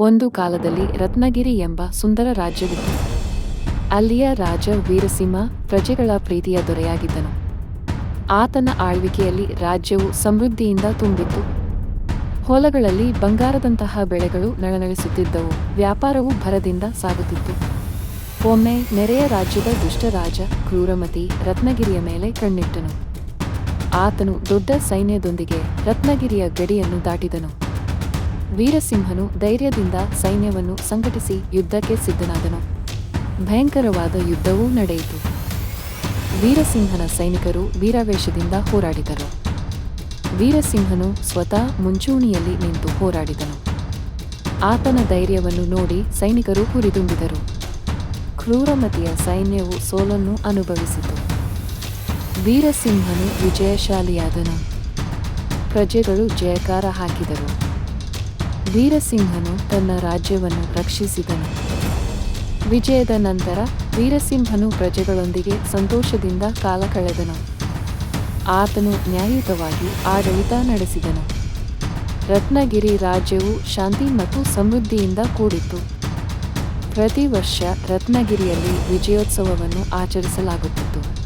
ಒಂದು ಕಾಲದಲ್ಲಿ ರತ್ನಗಿರಿ ಎಂಬ ಸುಂದರ ರಾಜ್ಯವಿತ್ತು. ಅಲ್ಲಿಯ ರಾಜ ವೀರಸಿಂಹ ಪ್ರಜೆಗಳ ಪ್ರೀತಿಯ ದೊರೆಯಾಗಿದ್ದನು. ಆತನ ಆಳ್ವಿಕೆಯಲ್ಲಿ ರಾಜ್ಯವು ಸಮೃದ್ಧಿಯಿಂದ ತುಂಬಿತ್ತು. ಹೊಲಗಳಲ್ಲಿ ಬಂಗಾರದಂತಹ ಬೆಳೆಗಳು ನಳನಳಿಸುತ್ತಿದ್ದವು. ವ್ಯಾಪಾರವು ಭರದಿಂದ ಸಾಗುತ್ತಿತ್ತು. ಒಮ್ಮೆ ನೆರೆಯ ರಾಜ್ಯದ ದುಷ್ಟರಾಜ ಕ್ರೂರಮತಿ ರತ್ನಗಿರಿಯ ಮೇಲೆ ಕಣ್ಣಿಟ್ಟನು. ಆತನು ದೊಡ್ಡ ಸೈನ್ಯದೊಂದಿಗೆ ರತ್ನಗಿರಿಯ ಗಡಿಯನ್ನು ದಾಟಿದನು. ವೀರಸಿಂಹನು ಧೈರ್ಯದಿಂದ ಸೈನ್ಯವನ್ನು ಸಂಘಟಿಸಿ ಯುದ್ಧಕ್ಕೆ ಸಿದ್ಧನಾದನು. ಭಯಂಕರವಾದ ಯುದ್ಧವೂ ನಡೆಯಿತು. ವೀರಸಿಂಹನ ಸೈನಿಕರು ವೀರಾವೇಶದಿಂದ ಹೋರಾಡಿದರು. ವೀರಸಿಂಹನು ಸ್ವತಃ ಮುಂಚೂಣಿಯಲ್ಲಿ ನಿಂತು ಹೋರಾಡಿದನು. ಆತನ ಧೈರ್ಯವನ್ನು ನೋಡಿ ಸೈನಿಕರು ಹುರಿದುಂಬಿದರು. ಕ್ರೂರಮತಿಯ ಸೈನ್ಯವು ಸೋಲನ್ನು ಅನುಭವಿಸಿತು. ವೀರಸಿಂಹನು ವಿಜಯಶಾಲಿಯಾದನು. ಪ್ರಜೆಗಳು ಜಯಕಾರ ಹಾಕಿದರು. ವೀರಸಿಂಹನು ತನ್ನ ರಾಜ್ಯವನ್ನು ರಕ್ಷಿಸಿದನು. ವಿಜಯದ ನಂತರ ವೀರಸಿಂಹನು ಪ್ರಜೆಗಳೊಂದಿಗೆ ಸಂತೋಷದಿಂದ ಕಾಲ ಕಳೆದನು. ಆತನು ನ್ಯಾಯಯುತವಾಗಿ ಆಡಳಿತ ನಡೆಸಿದನು. ರತ್ನಗಿರಿ ರಾಜ್ಯವು ಶಾಂತಿ ಮತ್ತು ಸಮೃದ್ಧಿಯಿಂದ ಕೂಡಿತ್ತು. ಪ್ರತಿ ವರ್ಷ ರತ್ನಗಿರಿಯಲ್ಲಿ ವಿಜಯೋತ್ಸವವನ್ನು ಆಚರಿಸಲಾಗುತ್ತಿತ್ತು.